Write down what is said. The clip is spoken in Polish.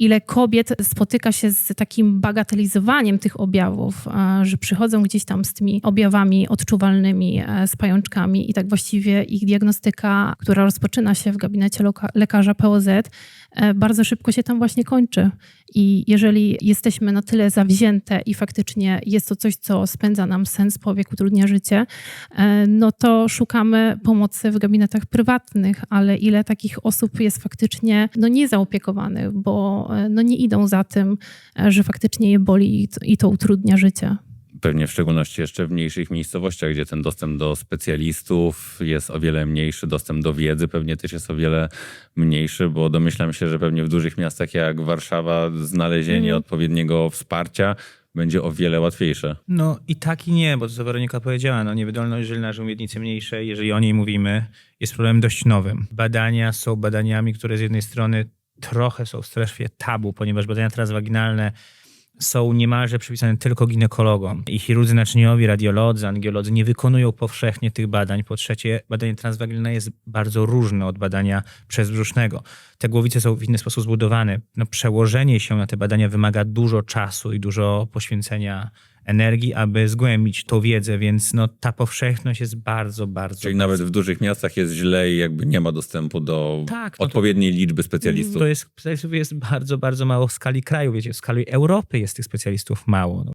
ile kobiet spotyka się z takim bagatelizowaniem tych objawów, e, że przychodzą gdzieś tam z tymi objawami odczuwalnymi, e, z pajączkami i tak właściwie ich diagnostyka, która rozpoczyna się w gabinecie lekarza POZ, e, bardzo szybko się tam właśnie kończy. I jeżeli jesteśmy na tyle zawzięte i faktycznie jest to coś, co spędza nam sens powiek, utrudnia życie, no to szukamy pomocy w gabinetach prywatnych, ale ile takich osób jest faktycznie no, niezaopiekowanych, bo no, nie idą za tym, e, że faktycznie je boli i to, i to utrudnia życie. Pewnie w szczególności jeszcze w mniejszych miejscowościach, gdzie ten dostęp do specjalistów jest o wiele mniejszy, dostęp do wiedzy pewnie też jest o wiele mniejszy, bo domyślam się, że pewnie w dużych miastach jak Warszawa znalezienie Mhm. odpowiedniego wsparcia będzie o wiele łatwiejsze. No i tak i nie, bo to co Weronika powiedziała, no niewydolność żylna u miednicy mniejszej, jeżeli o niej mówimy, jest problemem dość nowym. Badania są badaniami, które z jednej strony trochę są w strefie tabu, ponieważ badania transwaginalne są niemalże przypisane tylko ginekologom. I chirurdzy naczyniowi, radiolodzy, angiolodzy nie wykonują powszechnie tych badań. Po trzecie, badanie transwaginalne jest bardzo różne od badania przezbrzusznego. Te głowice są w inny sposób zbudowane. No, przełożenie się na te badania wymaga dużo czasu i dużo poświęcenia energii, aby zgłębić tą wiedzę, więc no, ta powszechność jest bardzo, bardzo... Czyli nawet w dużych miastach jest źle i jakby nie ma dostępu do Tak, no to- odpowiedniej liczby specjalistów. To jest, specjalistów jest bardzo, bardzo mało w skali kraju, wiecie, w skali Europy jest tych specjalistów mało. No,